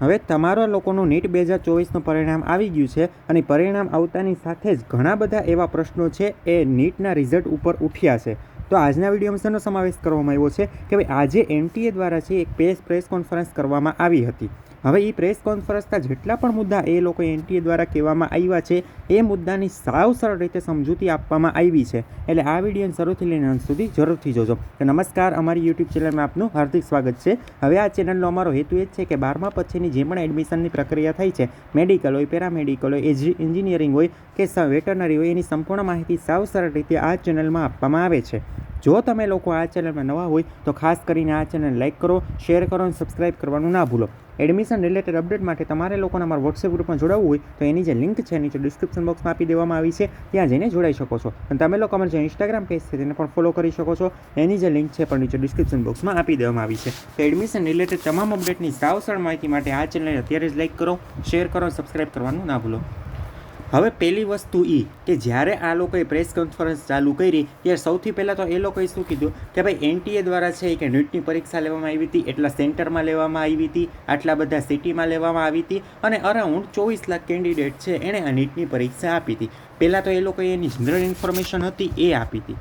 હવે તમારા લોકોનું નીટ બે હજાર ચોવીસનું પરિણામ આવી ગયું છે અને પરિણામ આવતાની સાથે જ ઘણા બધા એવા પ્રશ્નો છે એ નીટના રિઝલ્ટ ઉપર ઉઠ્યા છે. તો આજના વિડીયોમાં શેનો સમાવેશ કરવામાં આવ્યો છે કે ભાઈ આજે એનટીએ દ્વારા છે એક પ્રેસ પ્રેસ કોન્ફરન્સ કરવામાં આવી હતી. હવે એ પ્રેસ કોન્ફરન્સના જેટલા પણ મુદ્દા એ લોકો એનટીએ દ્વારા કહેવામાં આવ્યા છે, એ મુદ્દાની સાવ સરળ રીતે સમજૂતી આપવામાં આવી છે. એટલે આ વિડીયોને શરૂથી લઈને અંત સુધી જરૂરથી જોજો. તો નમસ્કાર, અમારી યુટ્યુબ ચેનલમાં આપનું હાર્દિક સ્વાગત છે. હવે આ ચેનલનો અમારો હેતુ એ જ છે કે બારમા પછીની જે પણ એડમિશનની પ્રક્રિયા થઈ છે, મેડિકલ હોય, પેરામેડિકલ હોય એન્જિનિયરિંગ હોય કે વેટરનરી હોય, એની સંપૂર્ણ માહિતી સાવ સરળ રીતે આ ચેનલમાં આપવામાં આવે છે. જો તમે લોકો આ ચેનલમાં નવા હોય તો ખાસ કરીને આ ચેનલ લાઇક કરો, શેર કરો અને સબસ્ક્રાઇબ કરવાનું ના ભૂલો. એડમિશન રિલેટેડ અપડેટ માટે તમારે લોકોને અમારા વોટ્સએપ ગ્રુપમાં જોડાવવું હોય તો એની જે લિંક છે નીચે ડિસ્ક્રિપ્શન બોક્સમાં આપી દેવામાં આવી છે. ત્યાં જઈને જોડાઈ શકો છો. અને તમે લોકો અમારે જે ઇન્સ્ટાગ્રામ પેજ છે તેને પણ ફોલો કરી શકો છો. એની જે લિંક છે પણ નીચે ડિસ્ક્રિપ્શન બોક્સમાં આપી દેવામાં આવી છે. તો એડમિશન રિલેટેડ તમામ અપડેટની સાવસર માહિતી માટે આ ચેનલને અત્યારે જ લાઇક કરો, શેર કરો સબસ્ક્રાઇબ કરવાનું ના ભૂલો. હવે પહેલી વસ્તુ એ કે જ્યારે આ લોકોએ પ્રેસ કોન્ફરન્સ ચાલુ કરી, ત્યારે સૌથી પહેલાં તો એ લોકોએ શું કીધું કે ભાઈ એનટીએ દ્વારા છે કે નીટની પરીક્ષા લેવામાં આવી હતી, એટલા સેન્ટરમાં લેવામાં આવી હતી, આટલા બધા સિટીમાં લેવામાં આવી હતી અને અરાઉન્ડ ચોવીસ લાખ કેન્ડિડેટ છે, એણે આ નીટની પરીક્ષા આપી હતી. પહેલાં તો એ લોકોએ એની જનરલ ઇન્ફોર્મેશન હતી, એ આપી હતી.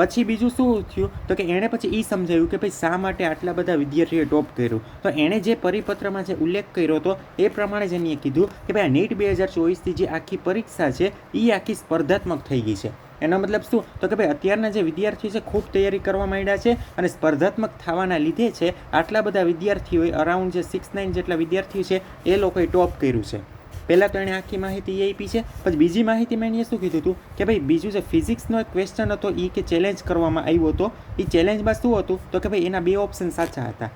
પછી બીજું શું થયું? તો કે એણે પછી એ સમજાવ્યું કે ભાઈ શા માટે આટલા બધા વિદ્યાર્થીઓએ ટોપ કર્યું? તો એણે જે પરિપત્રમાં જે ઉલ્લેખ કર્યો હતો, એ પ્રમાણે જ એની કીધું કે ભાઈ આ નીટ બે હજાર ચોવીસથી જે આખી પરીક્ષા છે એ આખી સ્પર્ધાત્મક થઈ ગઈ છે. એનો મતલબ શું? તો કે ભાઈ અત્યારના જે વિદ્યાર્થીઓ છે, ખૂબ તૈયારી કરવા માંડ્યા છે અને સ્પર્ધાત્મક થવાના લીધે છે, આટલા બધા વિદ્યાર્થીઓએ અરાઉન્ડ જે સિક્સ નાઇન જેટલા વિદ્યાર્થીઓ છે, એ લોકોએ ટોપ કર્યું છે. પહેલાં તો એણે આખી માહિતી એ આપી છે, પછી બીજી માહિતીમાં એણે શું કીધું હતું કે ભાઈ, બીજું જે ફિઝિક્સનો એક ક્વેશ્ચન હતો એ કે ચેલેન્જ કરવામાં આવ્યો હતો એ ચેલેન્જમાં શું હતું? તો કે ભાઈ, એના બે ઓપ્શન સાચા હતા.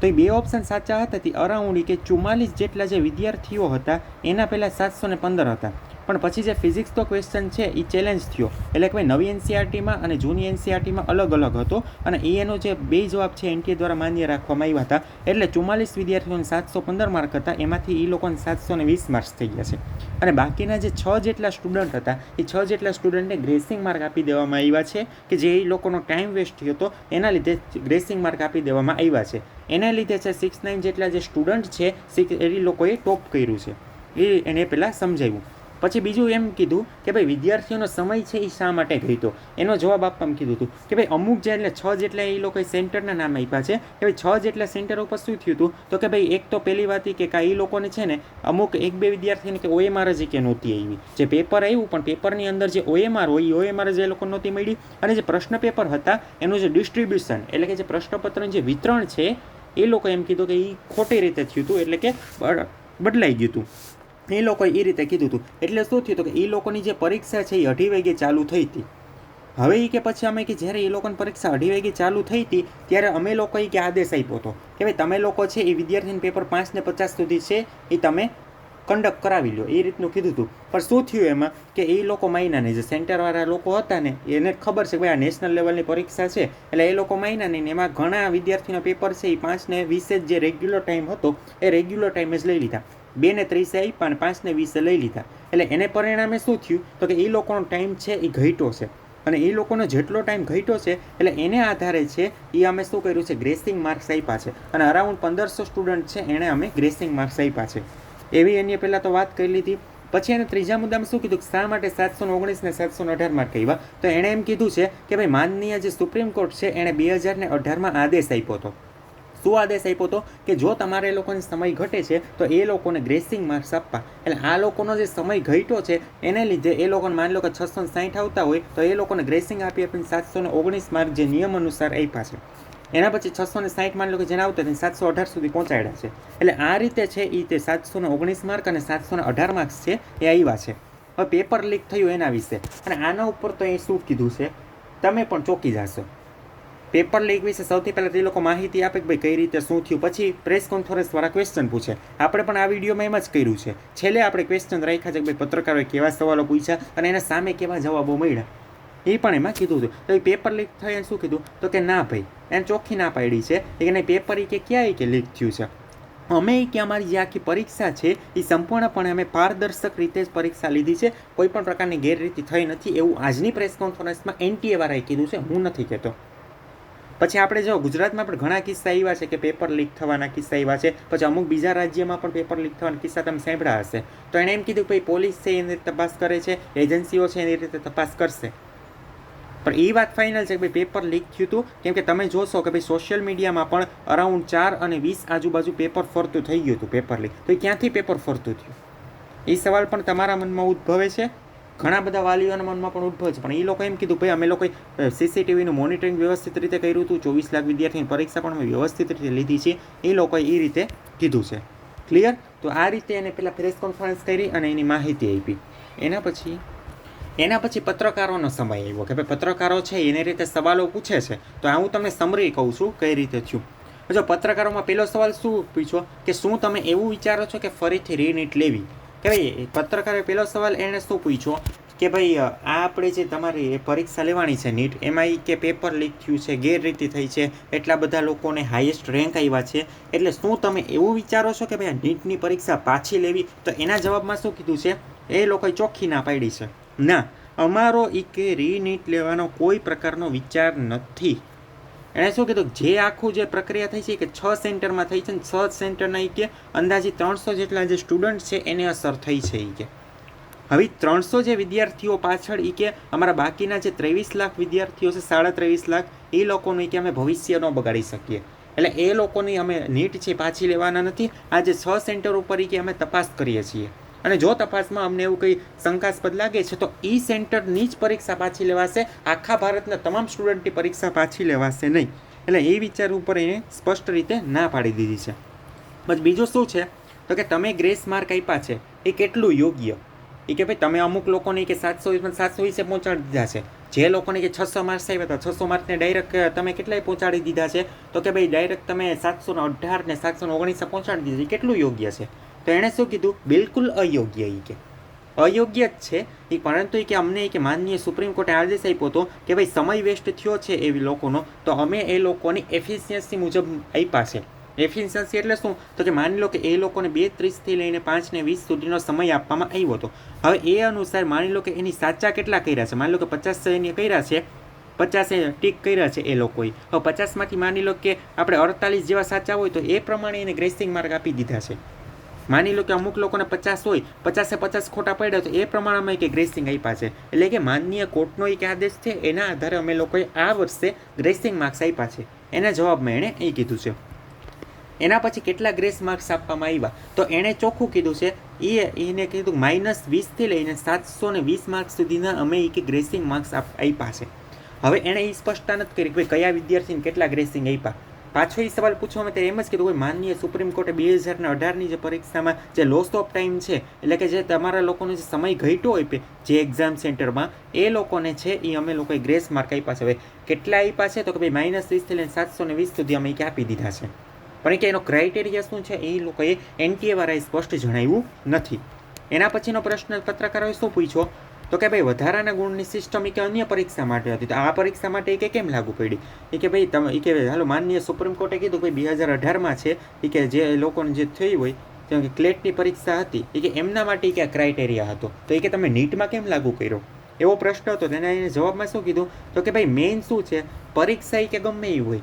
તો એ બે ઓપ્શન સાચા હતા, તે અરાઉન્ડ કે ચુમ્માલીસ જેટલા જે વિદ્યાર્થીઓ હતા, એના પહેલાં સાતસો ને પંદર હતા. પણ પછી જે ફિઝિક્સનો ક્વેશ્ચન છે એ ચેલેન્જ થયો. એટલે કે ભાઈ નવી એનસીઆરટીમાં અને જૂની એનસીઆરટીમાં અલગ અલગ હતો અને એનો જે બે જવાબ છે એનટીએ દ્વારા માન્ય રાખવામાં આવ્યા હતા. એટલે ચુમ્માલીસ વિદ્યાર્થીઓને સાતસો પંદર માર્ક હતા. એમાંથી એ લોકોને સાતસો ને વીસ માર્ક્સ થઈ ગયા છે. અને બાકીના જે છ જેટલા સ્ટુડન્ટ હતા એ છ જેટલા સ્ટુડન્ટને ગ્રેસિંગ માર્ક આપી દેવામાં આવ્યા છે કે જે એ લોકોનો ટાઈમ વેસ્ટ થયો હતો, એના લીધે ગ્રેસિંગ માર્ક આપી દેવામાં આવ્યા છે. એના લીધે છે સિક્સ નાઇન જેટલા જે સ્ટુડન્ટ છે એ લોકોએ ટોપ કર્યું છે. એ એને પહેલાં સમજાવ્યું. પછી બીજું એમ કીધું કે ભાઈ વિદ્યાર્થીઓનો સમય છે એ શા માટે ઘટ્યો? એનો જવાબ આપવામાં કીધું હતું કે ભાઈ અમુક જે એટલે છ જેટલા એ લોકોએ સેન્ટરના નામ આપ્યા છે કે ભાઈ છ જેટલા સેન્ટર ઉપર શું થયું હતું? તો કે ભાઈ એક તો પહેલી વાત કે કાંઈ એ લોકોને છે ને અમુક એક બે વિદ્યાર્થીને કે ઓએમઆર જ કે નહોતી આવી જે પેપર આવ્યું પણ પેપરની અંદર જે ઓએમઆર હોય એ ઓએમઆર જ લોકો નહોતી મળી અને જે પ્રશ્ન પેપર હતા એનું જે ડિસ્ટ્રીબ્યુશન એટલે કે જે પ્રશ્નપત્રનું જે વિતરણ છે એ લોકો એમ કીધું કે એ ખોટી રીતે થયું હતું એટલે કે બદલાઈ ગયું હતું. એ લોકોએ એ રીતે કીધું હતું એટલે શું થયું હતું કે એ લોકોની જે પરીક્ષા છે એ અઢી વાગે ચાલુ થઈ હતી. હવે એ કે પછી અમે કે જ્યારે એ લોકોની પરીક્ષા અઢી વાગે ચાલુ થઈ હતી, ત્યારે અમે લોકોએ કે આદેશ આપ્યો હતો કે ભાઈ તમે લોકો છે એ વિદ્યાર્થીને પેપર પાંચ ને પચાસ સુધી છે એ તમે કંડક્ટ કરાવી લો એ રીતનું કીધું હતું પણ શું થયું એમાં કે એ લોકો માયના જે સેન્ટરવાળા લોકો હતા ને, એને ખબર છે કે ભાઈ આ નેશનલ લેવલની પરીક્ષા છે. એટલે એ લોકો માયના નહીં એમાં ઘણા વિદ્યાર્થીના પેપર છે એ પાંચને વીસે જે રેગ્યુલર ટાઈમ હતો, એ રેગ્યુલર ટાઈમે જ લઈ લીધા. બે ને ત્રીસે આપ્યા અને પાંચ ને વીસે લઈ લીધા. એટલે એને પરિણામે શું થયું? તો કે એ લોકોનો ટાઈમ છે એ ઘટ્યો છે. અને એ લોકોનો જેટલો ટાઈમ ઘટ્યો છે, એટલે એને આધારે છે એ અમે શું કર્યું છે? ગ્રેસિંગ માર્ક્સ આપ્યા છે. અને અરાઉન્ડ પંદરસો સ્ટુડન્ટ છે, એણે અમે ગ્રેસિંગ માર્ક્સ આપ્યા છે. એવી એની પહેલાં તો વાત કરી લીધી. પછી એને ત્રીજા મુદ્દામાં શું કીધું? કે શા માટે સાતસો ઓગણીસ ને સાતસો અઢાર માર્ક આવ્યા તો એણે એમ કીધું છે કે ભાઈ માનનીય જે સુપ્રીમ કોર્ટ છે, એણે બે હજાર ને અઢારમાં આદેશ આપ્યો હતો. શું આદેશ આપ્યો હતો કે જો તમારે લોકોને સમય ઘટે છે, તો એ લોકોને ગ્રેસિંગ માર્ક્સ આપવા. એટલે આ લોકોનો જે સમય ઘટ્યો છે, એને લીધે એ લોકોને માની લો કે છસો સાઠ આવતા હોય, તો એ લોકોને ગ્રેસિંગ આપી આપીને સાતસો ને ઓગણીસ માર્ક જે નિયમ અનુસાર આપ્યા છે. એના પછી છસો ને સાઠ માની લો કે જેને આવતા તેને સાતસો અઢાર સુધી પહોંચાડ્યા છે. એટલે આ રીતે છે એ તે સાતસો ને ઓગણીસ માર્ક અને સાતસો ને અઢાર માર્ક્સ છે એ આવ્યા છે. હવે પેપર લીક થયું એના વિશે. અને આના ઉપર તો એ શું કીધું છે? તમે પણ ચોકી જશો. પેપર લીક વિશે સૌથી પહેલાં તે લોકો માહિતી આપે કે ભાઈ કઈ રીતે શું થયું. પછી પ્રેસ કોન્ફરન્સ દ્વારા ક્વેશ્ચન પૂછે. આપણે પણ આ વિડીયોમાં એમ જ કર્યું છે. છેલ્લે આપણે ક્વેશ્ચન રાખ્યા છે કે ભાઈ પત્રકારોએ કેવા સવાલો પૂછ્યા અને એના સામે કેવા જવાબો મળ્યા. એ પણ એમાં કીધું હતું. તો એ પેપર લીક થયું શું કીધું? તો કે ના ભાઈ, એને ચોખ્ખી ના પાડી છે. કે નહીં પેપર એ કે ક્યાંય કે લીક થયું છે? અમે કે અમારી જે આખી પરીક્ષા છે, એ સંપૂર્ણપણે અમે પારદર્શક રીતે જ પરીક્ષા લીધી છે. કોઈ પણ પ્રકારની ગેરરીતિ થઈ નથી એવું આજની પ્રેસ કોન્ફરન્સમાં એનટીએ વાળાએ કીધું છે. હું નથી કહેતો પછી આપણે જો ગુજરાતમાં પણ ઘણા કિસ્સા એવા છે કે પેપર લીક થવાના કિસ્સા એવા છે. પછી અમુક બીજા રાજ્યમાં પણ પેપર લીક થવાના કિસ્સા તમે સાંભળ્યા હશે. તો એણે એમ કીધું કે ભાઈ પોલીસ છે એની રીતે તપાસ કરે છે, એજન્સીઓ છે એની રીતે તપાસ કરશે. પણ એ વાત ફાઇનલ છે કે ભાઈ પેપર લીક થયું હતું કેમ કે તમે જોશો કે ભાઈ સોશિયલ મીડિયામાં પણ અરાઉન્ડ ચાર અને વીસ આજુબાજુ પેપર ફરતું થઈ ગયું હતું પેપર લીક તો એ ક્યાંથી પેપર ફરતું થયું? એ સવાલ પણ તમારા મનમાં ઉદ્ભવે છે? ઘણા બધા વાલીઓના મનમાં પણ ઉદ્ભવ છે. પણ એ લોકો એમ કીધું, ભાઈ અમે લોકોએ સીસીટીવીનું મોનિટરિંગ વ્યવસ્થિત રીતે કર્યું હતું. ચોવીસ લાખ વિદ્યાર્થીની પરીક્ષા પણ અમે વ્યવસ્થિત રીતે લીધી છે. એ લોકોએ એ રીતે કીધું છે. ક્લિયર તો આ રીતે એને પહેલાં પ્રેસ કોન્ફરન્સ કરી અને એની માહિતી આપી. એના પછી એના પછી પત્રકારોનો સમય આવ્યો કે ભાઈ પત્રકારો છે એની રીતે સવાલો પૂછે છે. તો આ હું તમને સમરી કહું છું કઈ રીતે થયું. જો પત્રકારોમાં પહેલો સવાલ શું પૂછ્યો? કે શું તમે એવું વિચારો છો કે ફરીથી રીનીટ લેવી? કે ભાઈ, પત્રકારે પહેલો સવાલ એણે શું પૂછ્યો? કે ભાઈ આ આપણે જે તમારી પરીક્ષા લેવાની છે નીટ, એમાં કે પેપર લીક થયું છે, ગેરરીતિ થઈ છે, એટલા બધા લોકોને હાઈએસ્ટ રેન્ક આવ્યા છે. એટલે શું તમે એવું વિચારો છો કે ભાઈ, આ નીટની પરીક્ષા પાછી લેવી? તો એના જવાબમાં શું કીધું છે? એ લોકોએ ચોખ્ખી ના પાડી છે. ના, અમારો ઈ કે રીનીટ લેવાનો કોઈ પ્રકારનો વિચાર નથી. એણે શું કીધું? જે આખું જે પ્રક્રિયા થઈ છે કે છ સેન્ટરમાં થઈ છે ને છ સેન્ટરના ઈ કે અંદાજે ત્રણસો જેટલા જે સ્ટુડન્ટ છે એને અસર થઈ છે ઈ કે. હવે ત્રણસો જે વિદ્યાર્થીઓ પાછળ ઈ કે અમારા બાકીના જે ત્રેવીસ લાખ વિદ્યાર્થીઓ છે સાડા ત્રેવીસ લાખ, એ લોકોનું કે અમે ભવિષ્ય ન બગાડી શકીએ. એટલે એ લોકોની અમે નીટ છે પાછી લેવાના નથી. આ જે છ સેન્ટર ઉપર ઈ કે અમે તપાસ કરીએ છીએ. અને જો તપાસમાં અમને એવું કંઈ શંકાસ્પદ લાગે છે, તો ઈ સેન્ટરની જ પરીક્ષા પાછી લેવાશે. આખા ભારતના તમામ સ્ટુડન્ટની પરીક્ષા પાછી લેવાશે નહીં. એટલે એ વિચાર ઉપર એને સ્પષ્ટ રીતે ના પાડી દીધી છે. બસ બીજું શું છે? તો કે તમે ગ્રેસ માર્ક આપ્યા છે, એ કેટલું યોગ્ય? એ કે ભાઈ તમે અમુક લોકોને કે સાતસો વીસમાં સાતસો વીસે પહોંચાડી દીધા છે. જે લોકોને કે છસો માર્ક્સ આવ્યા હતા, છસો માર્ક્સને ડાયરેક્ટ તમે કેટલાય પહોંચાડી દીધા છે? તો કે ભાઈ ડાયરેક્ટ તમે સાતસો અઢાર ને સાતસો ઓગણીસે પહોંચાડી દીધા છે કેટલું યોગ્ય છે? તો એણે શું કીધું? બિલકુલ અયોગ્ય એ કે. અયોગ્ય જ છે. એ પરંતુ એ કે અમને એ કે માનનીય સુપ્રીમ કોર્ટે આદેશ આપ્યો હતો કે ભાઈ સમય વેસ્ટ થયો છે એવી લોકોનો, તો અમે એ લોકોની એફિશિયન્સી મુજબ આપ્યા છે. એફિશિયન્સી એટલે શું? તો કે માની લો કે એ લોકોને બે ત્રીસથી લઈને પાંચ ને વીસ સુધીનો સમય આપવામાં આવ્યો હતો. હવે એ અનુસાર માની લો કે એની સાચા કેટલા કર્યા છે? માની લો કે પચાસ સૈન્ય કર્યા છે. પચાસે ટીક કર્યા છે એ લોકોએ. હવે પચાસમાંથી માની લો કે આપણે અડતાલીસ જેવા સાચા હોય તો એ પ્રમાણે એને ગ્રેસિંગ માર્ક આપી દીધા છે. માની લો કે અમુક લોકોને પચાસ હોય, પચાસે પચાસ ખોટા પડ્યા તો એ પ્રમાણે અમે કે ગ્રેસિંગ આપ્યા છે. એટલે કે માનનીય કોર્ટનો એક આદેશ છે, એના આધારે અમે લોકોએ આ વર્ષે ગ્રેસિંગ માર્ક્સ આપ્યા છે. એના જવાબમાં એણે એ કીધું છે. એના પછી કેટલા ગ્રેસ માર્ક્સ આપવામાં આવ્યા? તો એણે ચોખ્ખું કીધું છે એ, એને કીધું માઇનસ વીસથી લઈને સાતસો ને વીસ માર્ક્સ સુધીના અમે એ કે ગ્રેસિંગ માર્ક્સ આપ્યા છે. હવે એણે એ સ્પષ્ટતા નથી કરી કે ભાઈ કયા વિદ્યાર્થીને કેટલા ગ્રેસિંગ આપ્યા. પાછો એ સવાલ પૂછવામાં ત્યારે એમ જ કીધું કોઈ માનનીય સુપ્રીમ કોર્ટે બે હજારના અઢારની જે પરીક્ષામાં જે લોસ ઓફ ટાઈમ છે, એટલે કે જે તમારા લોકોનો જે સમય ઘટ્યો હોય જે એક્ઝામ સેન્ટરમાં એ લોકોને છે એ અમે લોકોએ ગ્રેસ માર્ક આપ્યા છે. હવે કેટલા આપ્યા છે? તો કે ભાઈ માઇનસ વીસથી લઈને સાતસો ને વીસ સુધી અમે આપી દીધા છે. પણ કે એનો ક્રાઇટેરિયા શું છે એ લોકોએ એનટીએ વાળાએ સ્પષ્ટ જણાવ્યું નથી. એના પછીનો પ્રશ્ન પત્રકારોએ શું પૂછ્યો? તો કે ભાઈ વધારાના ગુણની સિસ્ટમ એ કે અન્ય પરીક્ષા માટે હતી તો આ પરીક્ષા માટે એ કે કેમ લાગુ પડી એ કે ભાઈ તમે એ કે હાલો માનનીય સુપ્રીમ કોર્ટે કીધું ભાઈ બે હજાર અઢારમાં છે એ કે જે લોકોને જે થઈ હોય કે ક્લેટની પરીક્ષા હતી એ કે એમના માટે કે આ ક્રાઇટેરિયા હતો તો એ કે તમે નીટમાં કેમ લાગુ કર્યો એવો પ્રશ્ન હતો તેના એને જવાબમાં શું કીધું તો કે ભાઈ મેઇન શું છે પરીક્ષા એ કે ગમે એ હોય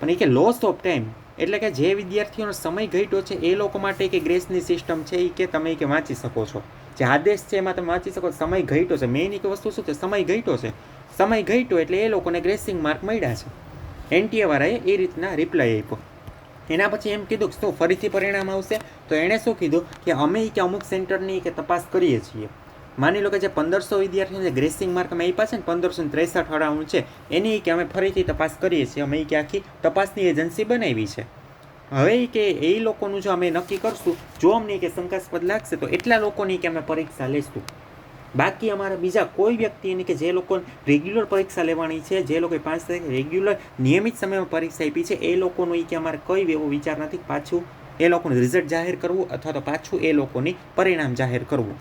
પણ એ કે લોસ ઓફ ટાઈમ એટલે કે જે વિદ્યાર્થીઓનો સમય ઘટ્યો છે એ લોકો માટે કે ગ્રેસની સિસ્ટમ છે એ કે તમે કે વાંચી શકો છો જે આદેશ છે એમાં તમે વાંચી શકો સમય ઘટ્યો છે. મેઇન એક વસ્તુ શું છે? સમય ઘટ્યો છે. સમય ઘટ્યો એટલે એ લોકોને ગ્રેસિંગ માર્ક મળ્યા છે. એનટીએ વાળાએ એ રીતના રિપ્લાય આપ્યો. એના પછી એમ કીધું કે શું, ફરીથી પરિણામ આવશે? તો એણે શું કીધું? કે અમે કે અમુક સેન્ટરની કે તપાસ કરીએ છીએ. માની લો કે જે પંદરસો વિદ્યાર્થીઓને ગ્રેસિંગ માર્ક અમે આપ્યા છે ને, પંદરસો ને ત્રેસઠ અરાઉન્ડ છે, એની કે અમે ફરીથી તપાસ કરીએ છીએ. અમે કે આખી તપાસની એજન્સી બનાવી છે. હવે કે એ લોકોનું જો અમે નક્કી કરશું, જો અમને કે શંકાસ્પદ લાગશે, તો એટલા લોકોની કે અમે પરીક્ષા લઈશું બાકી અમારા બીજા કોઈ વ્યક્તિની કે જે લોકો રેગ્યુલર પરીક્ષા લેવાની છે, જે લોકો પાંચ તારીખ રેગ્યુલર નિયમિત સમયમાં પરીક્ષા આપી છે, એ લોકોનું કે અમારે કઈ એવો વિચાર નથી પાછું એ લોકોનું રિઝલ્ટ જાહેર કરવું અથવા તો પાછું એ લોકોની પરિણામ જાહેર કરવું.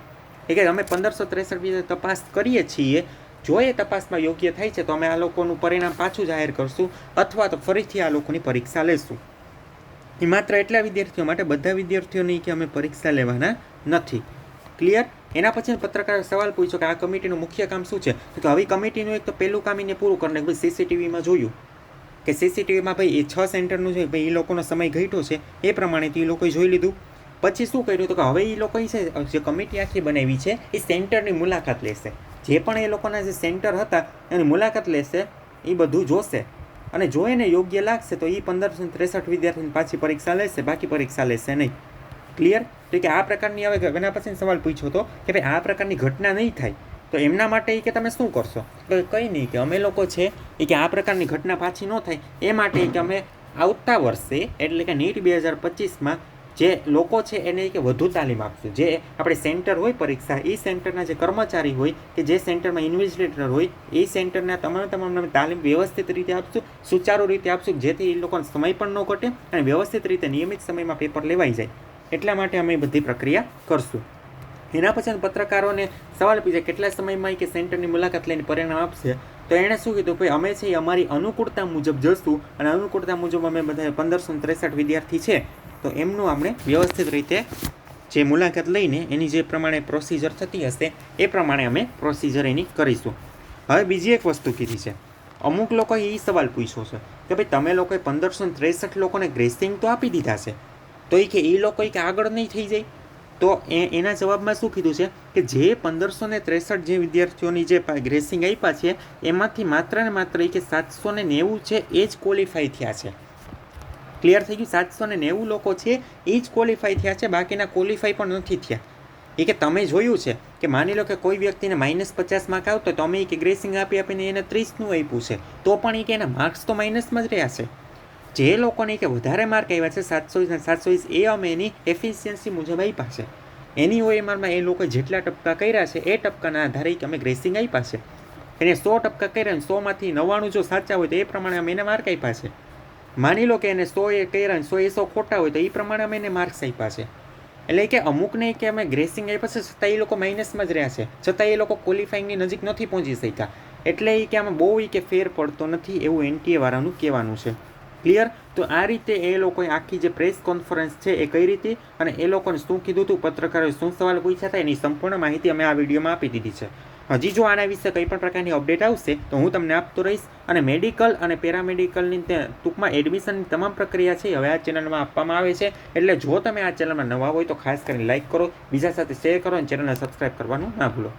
એ કે અમે પંદરસો ત્રેસઠ વિશે તપાસ કરીએ છીએ, જો એ તપાસમાં યોગ્ય થાય છે, તો અમે આ લોકોનું પરિણામ પાછું જાહેર કરશું અથવા તો ફરીથી આ લોકોની પરીક્ષા લેશું. એ માત્ર એટલા વિદ્યાર્થીઓ માટે, બધા વિદ્યાર્થીઓની કે અમે પરીક્ષા લેવાના નથી. ક્લિયર એના પછી પત્રકારે સવાલ પૂછ્યો કે આ કમિટીનું મુખ્ય કામ શું છે? તો આવી કમિટીનું એક તો પહેલું કામ એને પૂરું કરીને ભાઈ સીસીટીવીમાં જોયું. કે સીસીટીવીમાં ભાઈ એ છ સેન્ટરનું છે ભાઈ એ લોકોનો સમય ઘટ્યો છે, એ પ્રમાણેથી એ લોકોએ જોઈ લીધું. પછી શું કર્યું તો કે હવે એ લોકોએ છે, જે કમિટી આખી બનાવી છે એ સેન્ટરની મુલાકાત લેશે. જે પણ એ લોકોના જે સેન્ટર હતા, એની મુલાકાત લેશે એ બધું જોશે. અને જો એને યોગ્ય લાગશે તો એ પંદરસો ત્રેસઠ વિદ્યાર્થીની પાછી પરીક્ષા લેશે, બાકી પરીક્ષા લેશે નહીં. ક્લિયર તો કે આ પ્રકારની હવે ઘણા પછી સવાલ પૂછ્યો હતો કે ભાઈ આ પ્રકારની ઘટના નહીં થાય, તો એમના માટે એ કે તમે શું કરશો? તો કંઈ નહીં, કે અમે લોકો છે એ કે આ પ્રકારની ઘટના પાછી ન થાય, એ માટે કે અમે આવતા વર્ષે, એટલે કે નીટ બે હજાર પચીસમાં જે લોકો છે એને કે વધુ તાલીમ આપશું. જે આપણે સેન્ટર હોય પરીક્ષા, એ સેન્ટરના જે કર્મચારી હોય કે જે સેન્ટરમાં ઇન્વેસ્ટિગેટર હોય, એ સેન્ટરના તમામ તમામ તાલીમ વ્યવસ્થિત રીતે આપશું, સુચારુ રીતે આપશું, જેથી એ લોકોનો સમય પણ ન ઘટે અને વ્યવસ્થિત રીતે નિયમિત સમયમાં પેપર લેવાઈ જાય. એટલા માટે અમે બધી પ્રક્રિયા કરશું. એના પછી પત્રકારોને સવાલ પૂછે, કેટલા સમયમાં કે સેન્ટરની મુલાકાત લઈને પરિણામ આપશે? તો એણે શું કીધું, ભાઈ, અમે છે અમારી અનુકૂળતા મુજબ જશું અને અનુકૂળતા મુજબ અમે બધા પંદરસો ત્રેસઠ વિદ્યાર્થી છે. તો એમનું આપણે વ્યવસ્થિત રીતે જે મુલાકાત લઈને એની જે પ્રમાણે પ્રોસિજર થતી હશે, એ પ્રમાણે અમે પ્રોસિજર એની કરીશું. હવે બીજી એક વસ્તુ કીધી છે. અમુક લોકોએ એ સવાલ પૂછ્યો છે કે ભાઈ તમે લોકોએ પંદરસો ત્રેસઠ લોકોને ગ્રેસિંગ તો આપી દીધા છે. તો એ કે એ લોકો કે આગળ નહીં થઈ જાય? તો એ, એના જવાબમાં શું કીધું છે? કે જે પંદરસો ને ત્રેસઠ જે વિદ્યાર્થીઓની જે ગ્રેસિંગ આપ્યા છે, એમાંથી માત્ર ને માત્ર એ કે સાતસો ને નેવું છે, એ જ ક્વોલિફાઈ થયા છે. ક્લિયર થઈ ગયું? સાતસો ને નેવું લોકો છે, એ જ ક્વોલિફાઈ થયા છે, બાકીના ક્વોલિફાઈ પણ નથી થયા. એ કે તમે જોયું છે કે માની લો કે કોઈ વ્યક્તિને માઇનસ પચાસ માર્ક આવતો તમે એ કે ગ્રેસિંગ આપી આપીને એને ત્રીસનું આપ્યું છે. તો પણ એ કે એના માર્ક્સ તો માઇનસમાં જ રહ્યા છે. જે લોકોને કે વધારે માર્ક આવ્યા છે, સાતસો સાતસો વીસ એ અમે એની એફિશિયન્સી મુજબ આપ્યા છે. એની ઓએમઆરમાં એ લોકો જેટલા ટપકા કર્યા છે, એ ટપકાના આધારે અમે ગ્રેસિંગ આપ્યા છે. એને સો ટપકા કર્યા ને સોમાંથી નવ્વાણું જો સાચા હોય તો એ પ્રમાણે અમે એને માર્ક આપ્યા છે. માની લો કે એને સો એ કર્યા સો એ સો ખોટા હોય તો એ પ્રમાણે અમે એને માર્ક્સ આપ્યા છે. એટલે કે અમુકને કે અમે ગ્રેસિંગ આપ્યા છે, છતાં એ લોકો માઇનસમાં જ રહ્યા છે. છતાં એ લોકો ક્વોલિફાઈંગની નજીક નથી પહોંચી શક્યા. એટલે એ કે આમાં બહુ એ કે ફેર પડતો નથી એવું એનટીએ વાળાનું કહેવાનું છે. ક્લિયર તો આ રીતે એ લોકોએ આખી જે પ્રેસ કોન્ફરન્સ છે એ કઈ રીતે અને એ લોકોને શું કીધું હતું પત્રકારોએ શું સવાલ પૂછ્યા હતા? એની સંપૂર્ણ માહિતી અમે આ વિડીયોમાં આપી દીધી છે. હજી જો આના વિશે કંઈ પણ પ્રકારની અપડેટ આવશે, તો હું તમને આપતો રહીશ અને મેડિકલ અને પેરામેડિકલની ટૂંકમાં એડમિશનની તમામ પ્રક્રિયા છે હવે આ ચેનલમાં આપવામાં આવે છે. એટલે જો તમે આ ચેનલમાં નવા હોય તો ખાસ કરીને લાઇક કરો, બીજા સાથે શેર કરો અને ચેનલને સબસ્ક્રાઈબ કરવાનું ના ભૂલો.